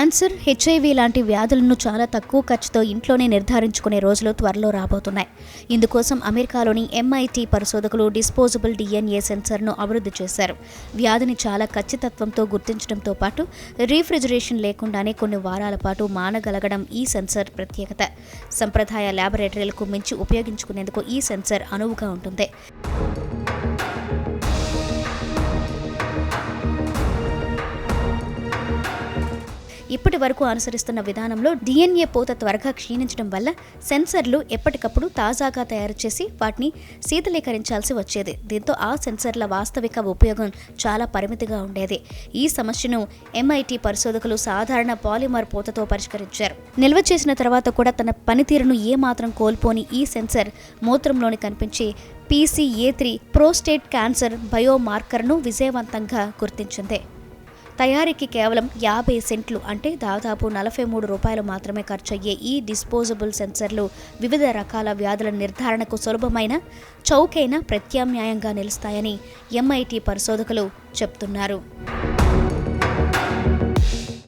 Cancer HIV లాంటి వ్యాధులను చాలా తక్కువ ఖర్చుతో ఇంట్లోనే నిర్ధారించుకునే రోజులు త్వరలో రాబోతున్నాయి. ఇందుకోసం అమెరికాలోని ఎంఐటి పరిశోధకులు డిస్పోజబుల్ డిఎన్ఏ సెన్సర్ను అభివృద్ధి చేశారు. వ్యాధిని చాలా ఖచ్చితత్వంతో గుర్తించడంతో పాటు రీఫ్రిజరేషన్ లేకుండానే కొన్ని వారాల పాటు మానగలగడం ఈ సెన్సర్ ప్రత్యేకత. సంప్రదాయ ల్యాబొరేటరీలకు మించి ఉపయోగించుకునేందుకు ఈ సెన్సర్ అనువుగా ఉంటుంది. ఇప్పటి వరకు అనుసరిస్తున్న విధానంలో డిఎన్ఏ పోత త్వరగా క్షీణించడం వల్ల సెన్సర్లు ఎప్పటికప్పుడు తాజాగా తయారు చేసి వాటిని శీతలీకరించాల్సి వచ్చేది. దీంతో ఆ సెన్సర్ల వాస్తవిక ఉపయోగం చాలా పరిమితిగా ఉండేది. ఈ సమస్యను ఎంఐటి పరిశోధకులు సాధారణ పాలిమర్ పోతతో పరిష్కరించారు. నిల్వ చేసిన తర్వాత కూడా తన పనితీరును ఏమాత్రం కోల్పోని ఈ సెన్సర్ మూత్రంలోని కనిపించే పీసీఏ త్రీ ప్రోస్టేట్ క్యాన్సర్ బయోమార్కర్ను విజయవంతంగా గుర్తించింది. తయారీకి కేవలం యాభై సెంట్లు అంటే దాదాపు నలభై మూడు రూపాయలు మాత్రమే ఖర్చయ్యే ఈ డిస్పోజబుల్ సెన్సర్లు వివిధ రకాల వ్యాధుల నిర్ధారణకు సులభమైన చౌకైన ప్రత్యామ్నాయంగా నిలుస్తాయని ఎంఐటి పరిశోధకులు చెప్తున్నారు.